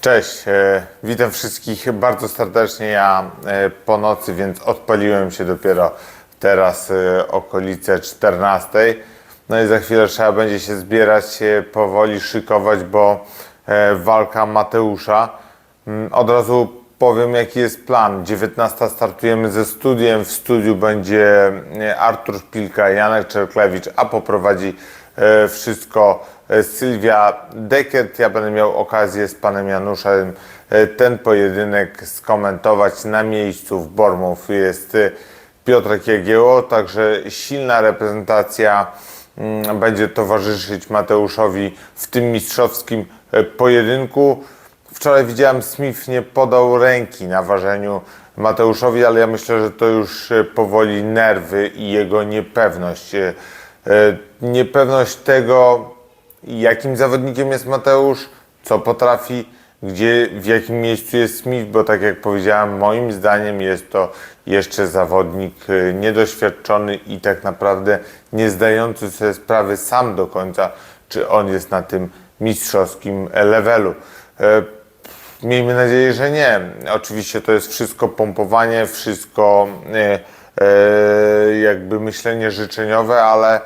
Cześć, e, witam wszystkich bardzo serdecznie. Ja e, po nocy, więc odpaliłem się dopiero teraz e, okolice 14. No i za chwilę trzeba będzie się zbierać, powoli szykować, bo walka Mateusza. Mm, Od razu powiem jaki jest plan. 19 startujemy ze studiem. W studiu będzie Artur Szpilka, Janek Czerklewicz, a poprowadzi wszystko e, Sylwia Dekert. Ja będę miał okazję z panem Januszem e, ten pojedynek skomentować na miejscu w Bormów. Jest e, Piotrek Jagieło, także silna reprezentacja mm, będzie towarzyszyć Mateuszowi w tym mistrzowskim e, pojedynku. Wczoraj widziałem, Smith nie podał ręki na ważeniu Mateuszowi, ale ja myślę, że to już e, powoli nerwy i jego niepewność. E, e, Niepewność tego, jakim zawodnikiem jest Mateusz, co potrafi, gdzie, w jakim miejscu jest Smith, bo tak jak powiedziałem, moim zdaniem jest to jeszcze zawodnik e, niedoświadczony i tak naprawdę nie zdający sobie sprawy sam do końca, czy on jest na tym mistrzowskim levelu. E, Miejmy nadzieję, że nie. Oczywiście to jest wszystko pompowanie, wszystko e, e, jakby myślenie życzeniowe, ale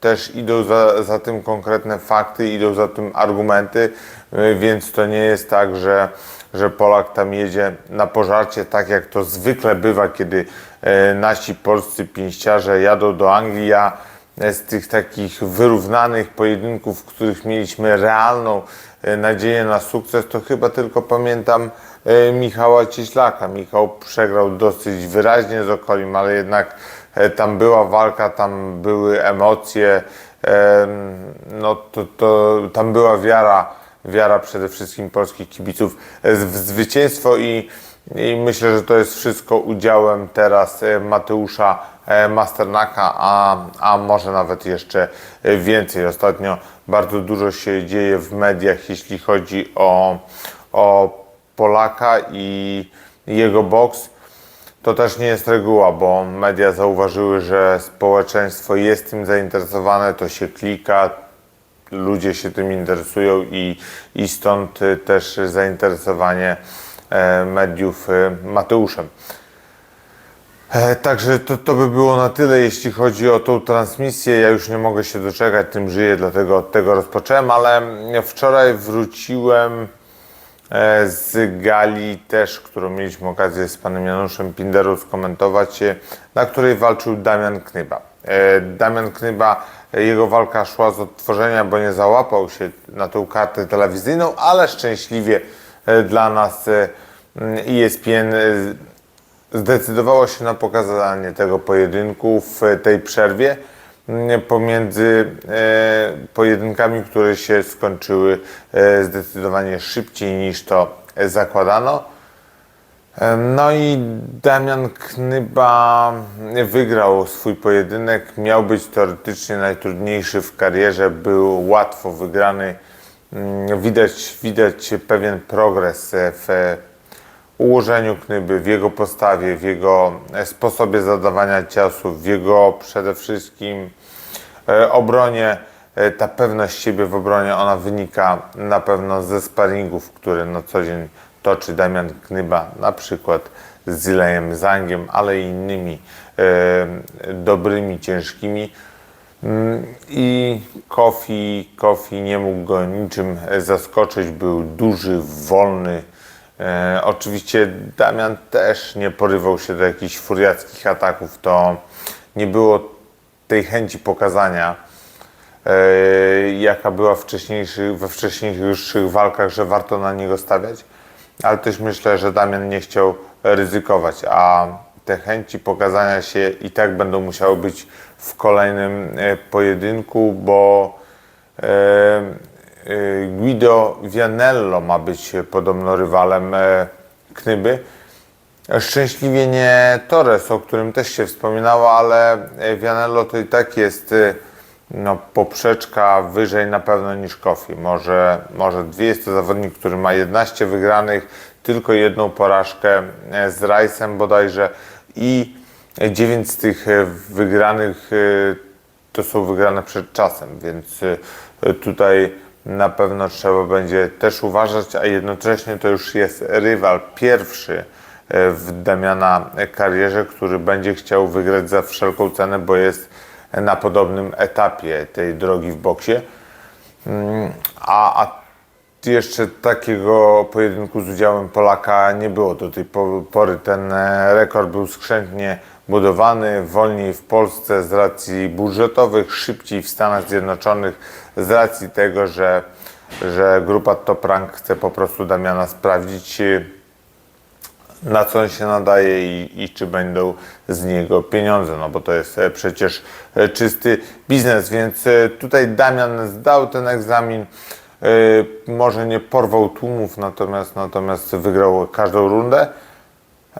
też idą za, za tym konkretne fakty, idą za tym argumenty, e, więc to nie jest tak, że, że Polak tam jedzie na pożarcie, tak jak to zwykle bywa, kiedy e, nasi polscy pięściarze jadą do Anglii. Ja e, z tych takich wyrównanych pojedynków, w których mieliśmy realną nadzieję na sukces, to chyba tylko pamiętam Michała Cieślaka. Michał przegrał dosyć wyraźnie z Okolim, ale jednak tam była walka, tam były emocje, em, no to, to tam była wiara, wiara przede wszystkim polskich kibiców e, w zwycięstwo i, i myślę, że to jest wszystko udziałem teraz e, Mateusza e, Masternaka, a, a może nawet jeszcze e, więcej. Ostatnio bardzo dużo się dzieje w mediach, jeśli chodzi o, o Polaka i jego boks. To też nie jest reguła, bo media zauważyły, że społeczeństwo jest tym zainteresowane, to się klika, ludzie się tym interesują i, i stąd y, też zainteresowanie e, mediów y, Mateuszem. E, Także to, to by było na tyle, jeśli chodzi o tą transmisję. Ja już nie mogę się doczekać, tym żyję, dlatego od tego rozpocząłem, ale wczoraj wróciłem z gali też, którą mieliśmy okazję z panem Januszem Pinderą skomentować, e, na której walczył Damian Knyba. E, Damian Knyba, e, jego walka szła z odtworzenia, bo nie załapał się na tą kartę telewizyjną, ale szczęśliwie e, dla nas e, mm, ESPN e, zdecydowało się na pokazanie tego pojedynku w tej przerwie mm, pomiędzy e, pojedynkami, które się skończyły e, zdecydowanie szybciej niż to zakładano. E, No i Damian Knyba wygrał swój pojedynek. Miał być teoretycznie najtrudniejszy w karierze, był łatwo wygrany. Mm, Widać, widać pewien progres w ułożeniu Knyby, w jego postawie, w jego e, sposobie zadawania ciosów, w jego przede wszystkim e, obronie. E, Ta pewność siebie w obronie, ona wynika na pewno ze sparingów, które na co dzień toczy Damian Knyba, na przykład z Zilejem Zangiem, ale i innymi dobrymi, ciężkimi. Mm, I Kofi, Kofi nie mógł go niczym zaskoczyć, był duży, wolny. E, oczywiście Damian też nie porywał się do jakichś furiackich ataków, to nie było tej chęci pokazania, e, jaka była wcześniejszych, we wcześniejszych walkach, że warto na niego stawiać, ale też myślę, że Damian nie chciał ryzykować, a te chęci pokazania się i tak będą musiały być w kolejnym e, pojedynku, bo e, Guido Vianello ma być podobno rywalem e, Knyby. Szczęśliwie nie Torres, o którym też się wspominało, ale e, Vianello to i tak jest no, poprzeczka wyżej na pewno niż Kofi. Może, może dwie. Jest to zawodnik, który ma 11 wygranych, tylko jedną porażkę z Rajsem bodajże i 9 z tych wygranych to są wygrane przed czasem, więc tutaj na pewno trzeba będzie też uważać, a jednocześnie to już jest rywal pierwszy e, w Damiana karierze, który będzie chciał wygrać za wszelką cenę, bo jest na podobnym etapie tej drogi w boksie. Mm, A, a jeszcze takiego pojedynku z udziałem Polaka nie było do tej po- pory. Ten e, rekord był skrzętnie budowany, wolniej w Polsce z racji budżetowych, szybciej w Stanach Zjednoczonych z racji tego, że, że grupa Top Rank chce po prostu Damiana sprawdzić, e, na co on się nadaje i, i czy będą z niego pieniądze, no bo to jest e, przecież czysty biznes, więc tutaj Damian zdał ten egzamin, może nie porwał tłumów, natomiast, natomiast wygrał każdą rundę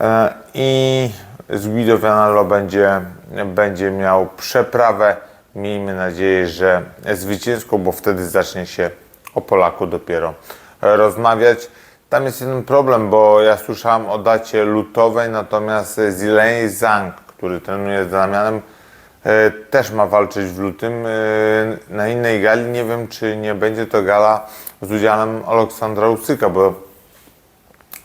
E, i z Vianello będzie, będzie miał przeprawę, miejmy nadzieję, że zwycięską, bo wtedy zacznie się o Polaku dopiero e, rozmawiać. Tam jest jeden problem, bo ja słyszałem o dacie lutowej, natomiast Zilei Zhang, który trenuje z Damianem, e, też ma walczyć w lutym e, na innej gali. Nie wiem, czy nie będzie to gala z udziałem Aleksandra Usyka, bo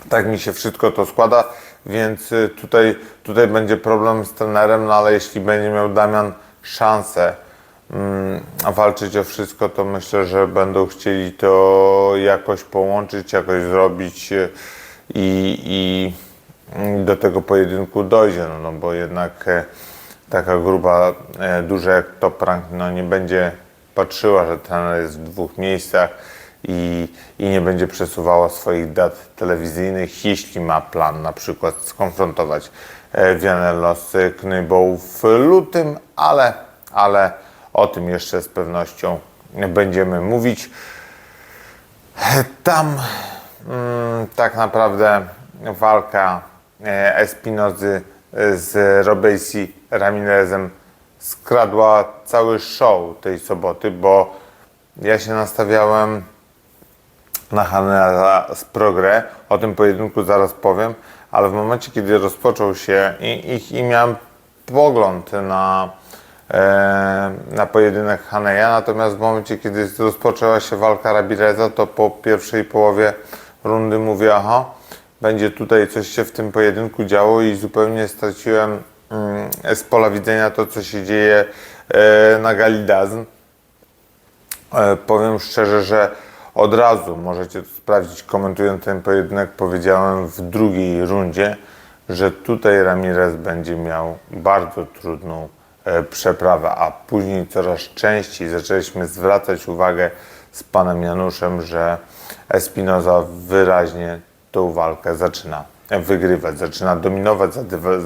tak mi się wszystko to składa, więc y, tutaj, tutaj będzie problem z trenerem, no ale jeśli będzie miał Damian szansę mm, walczyć o wszystko, to myślę, że będą chcieli to jakoś połączyć, jakoś zrobić i, i do tego pojedynku dojdzie, no, no bo jednak e, taka grupa e, duża jak Top Rank no, nie będzie patrzyła, że trener jest w dwóch miejscach i, i nie będzie przesuwała swoich dat telewizyjnych, jeśli ma plan na przykład skonfrontować e, Vianello z Knybą w lutym, ale, ale o tym jeszcze z pewnością będziemy mówić. Tam mm, tak naprawdę walka e, Espinozy z Robesi Ramirezem skradła cały show tej soboty, bo ja się nastawiałem na Hanela z Progre. O tym pojedynku zaraz powiem, ale w momencie, kiedy rozpoczął się i, i, i miałem pogląd na, e, na pojedynek Haneja, natomiast w momencie, kiedy rozpoczęła się walka Rabireza, to po pierwszej połowie rundy mówię, aha, będzie tutaj coś się w tym pojedynku działo i zupełnie straciłem z pola widzenia to, co się dzieje e, na Gali Dazn. E, powiem szczerze, że od razu możecie to sprawdzić, komentując ten pojedynek, powiedziałem w drugiej rundzie, że tutaj Ramirez będzie miał bardzo trudną e, przeprawę, a później coraz częściej zaczęliśmy zwracać uwagę z panem Januszem, że Espinoza wyraźnie tą walkę zaczyna wygrywać, zaczyna dominować,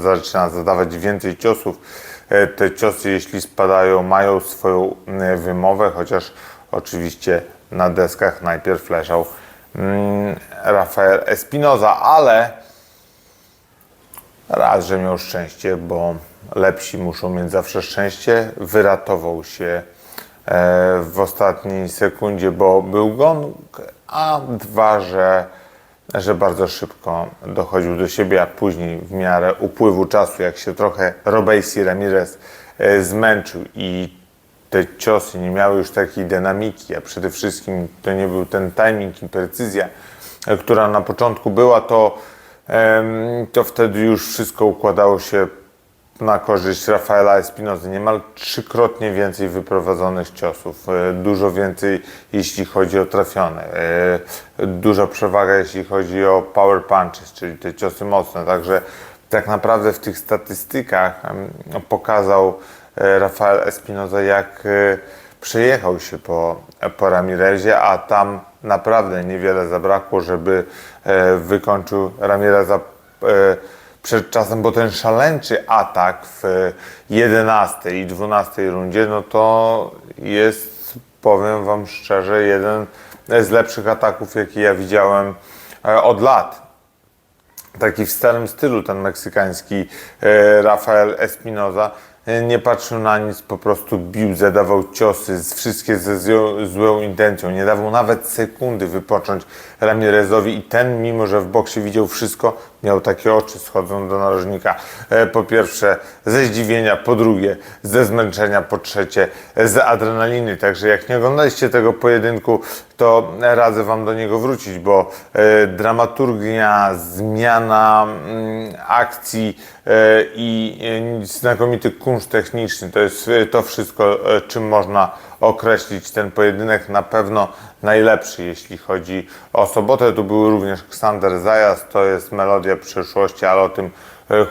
zaczyna zadawać więcej ciosów. E, Te ciosy, jeśli spadają, mają swoją e, wymowę, chociaż oczywiście na deskach najpierw leżał mm, Rafael Espinoza, ale raz, że miał szczęście, bo lepsi muszą mieć zawsze szczęście, wyratował się e, w ostatniej sekundzie, bo był gong, a dwa, że, że bardzo szybko dochodził do siebie, a później w miarę upływu czasu, jak się trochę Robesi Ramirez e, zmęczył i te ciosy nie miały już takiej dynamiki, a przede wszystkim to nie był ten timing i precyzja, e, która na początku była, to, to wtedy już wszystko układało się na korzyść Rafaela Espinozy. Niemal trzykrotnie więcej wyprowadzonych ciosów, e, dużo więcej jeśli chodzi o trafione, e, duża przewaga jeśli chodzi o power punches, czyli te ciosy mocne. Także tak naprawdę w tych statystykach pokazał e, Rafael Espinoza, jak przejechał się po, po Ramirezie, a tam naprawdę niewiele zabrakło, żeby wykończył Ramireza przed czasem, bo ten szaleńczy atak w 11 i 12 rundzie, no to jest, powiem Wam szczerze, jeden z lepszych ataków, jaki ja widziałem e, od lat taki w starym stylu, ten meksykański e, Rafael Espinoza. E, nie patrzył na nic, po prostu bił, zadawał ciosy, wszystkie ze złą, intencją. Nie dawał nawet sekundy wypocząć Ramirezowi i ten, mimo że w boksie widział wszystko, miał takie oczy schodząc do narożnika. E, Po pierwsze ze zdziwienia, po drugie ze zmęczenia, po trzecie z adrenaliny. Także jak nie oglądaliście tego pojedynku, to radzę Wam do niego wrócić, bo e, dramaturgia, zmiana mm, akcji e, i e, znakomity kunszt techniczny to jest to wszystko, czym można określić ten pojedynek. Na pewno najlepszy, jeśli chodzi o sobotę. Tu był również Ksander Zajazd, to jest melodia przyszłości, ale o tym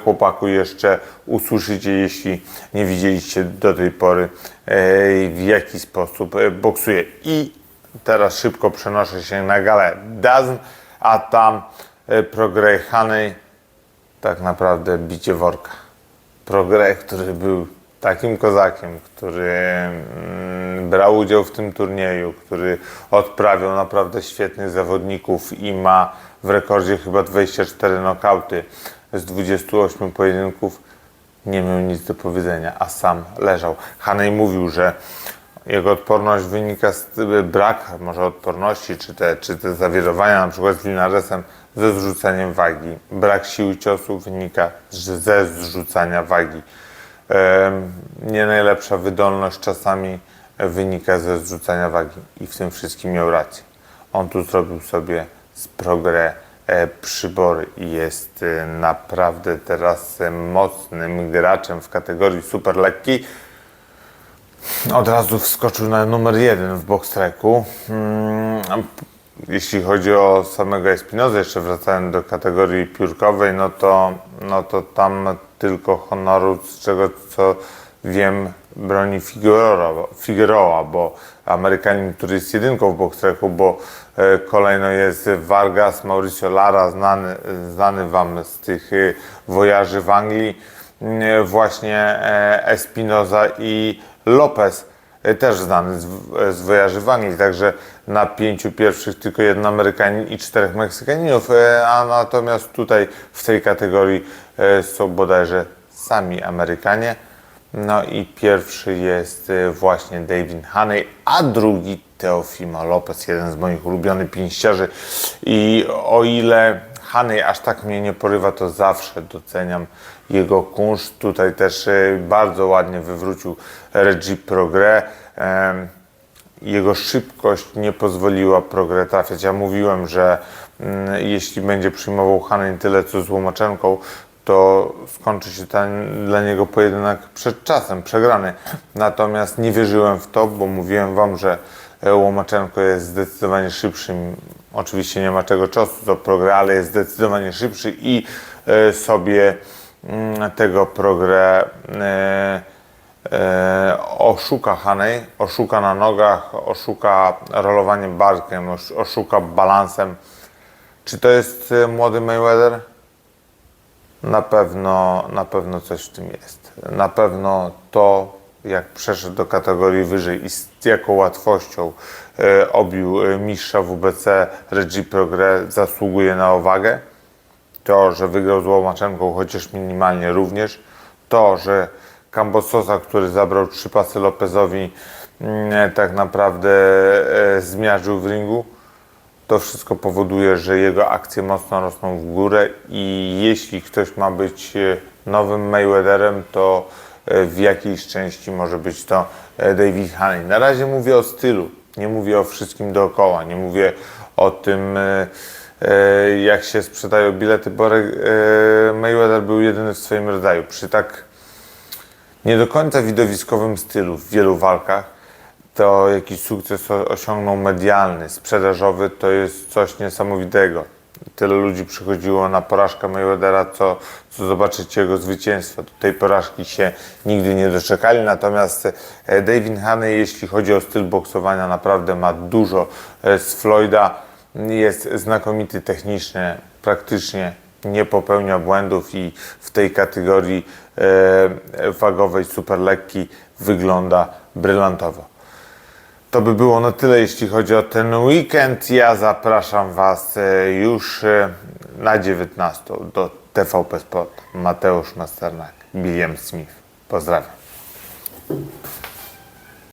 chłopaku jeszcze usłyszycie, jeśli nie widzieliście do tej pory w jaki sposób boksuje. I teraz szybko przenoszę się na galę Dazn, a tam e, Progrej Hanej tak naprawdę bicie worka. Progrej, który był takim kozakiem, który mm, brał udział w tym turnieju, który odprawiał naprawdę świetnych zawodników i ma w rekordzie chyba 24 nokauty z 28 pojedynków, nie miał nic do powiedzenia, a sam leżał. Hanej mówił, że jego odporność wynika z brak może odporności, czy te, czy te zawirowania na przykład z Linaresem ze zrzuceniem wagi. Brak siły ciosu wynika ze zrzucania wagi. Nie najlepsza wydolność czasami wynika ze zrzucania wagi i w tym wszystkim miał rację. On tu zrobił sobie z progre e, przybory i jest e, naprawdę teraz e, mocnym graczem w kategorii super lekkiej. Od razu wskoczył na numer jeden w boxtreku. Mm, Jeśli chodzi o samego Espinoza, jeszcze wracając do kategorii piórkowej, no to, no to tam tylko honoru, z czego co wiem, broni Figueroa, Figueroa bo Amerykanin, który jest jedynką w boxtreku, bo e, kolejno jest Vargas, Mauricio Lara, znany, znany Wam z tych e, wojaży w Anglii, e, właśnie e, Espinoza i Lopez, e, też znany z, z w Anglii, także na pięciu pierwszych tylko jeden Amerykanin i czterech Meksykanинów, e, a natomiast tutaj w tej kategorii e, są bodajże sami Amerykanie. No i pierwszy jest e, właśnie David Haney, a drugi Teofimo Lopez, jeden z moich ulubionych pięściarzy. I o ile Haney aż tak mnie nie porywa, to zawsze doceniam jego kunszt. Tutaj też e, bardzo ładnie wywrócił Reggie Progre. Jego szybkość nie pozwoliła Progre trafiać. Ja mówiłem, że mm, jeśli będzie przyjmował Hanen tyle co z Łomaczenką, to skończy się ten dla niego pojedynek przed czasem, przegrany. Natomiast nie wierzyłem w to, bo mówiłem wam, że e, Łomaczenko jest zdecydowanie szybszym. Oczywiście nie ma czego czasu do Progre, ale jest zdecydowanie szybszy i e, sobie mm, tego Progre e, e, oszuka Hanej, oszuka na nogach, oszuka rolowaniem barkiem, osz- oszuka balansem. Czy to jest młody Mayweather? Na pewno, na pewno coś w tym jest. Na pewno to, jak przeszedł do kategorii wyżej i z jaką łatwością e, obił e, mistrza WBC Reggie Progre zasługuje na uwagę. To, że wygrał z Łomaczenką, chociaż minimalnie również. To, że Cambososa, który zabrał trzy pasy Lopezowi, mm, tak naprawdę e, zmiażdżył w ringu. To wszystko powoduje, że jego akcje mocno rosną w górę i jeśli ktoś ma być e, nowym Mayweatherem, to e, w jakiejś części może być to e, David Haney. Na razie mówię o stylu, nie mówię o wszystkim dookoła, nie mówię o tym, e, e, jak się sprzedają bilety, bo e, Mayweather był jedyny w swoim rodzaju. Przy tak nie do końca widowiskowym stylu w wielu walkach, to jakiś sukces osiągnął medialny, sprzedażowy, to jest coś niesamowitego. Tyle ludzi przychodziło na porażkę Mayweathera, co, co zobaczyć jego zwycięstwo. Tej porażki się nigdy nie doczekali, natomiast e, David Haney, jeśli chodzi o styl boksowania, naprawdę ma dużo e, z Floyda. Jest znakomity technicznie, praktycznie nie popełnia błędów i w tej kategorii e, wagowej super lekki wygląda brylantowo. To by było na tyle, jeśli chodzi o ten weekend. Ja zapraszam Was e, już e, na 19 do TVP Sport. Mateusz Masternak, William Smith. Pozdrawiam.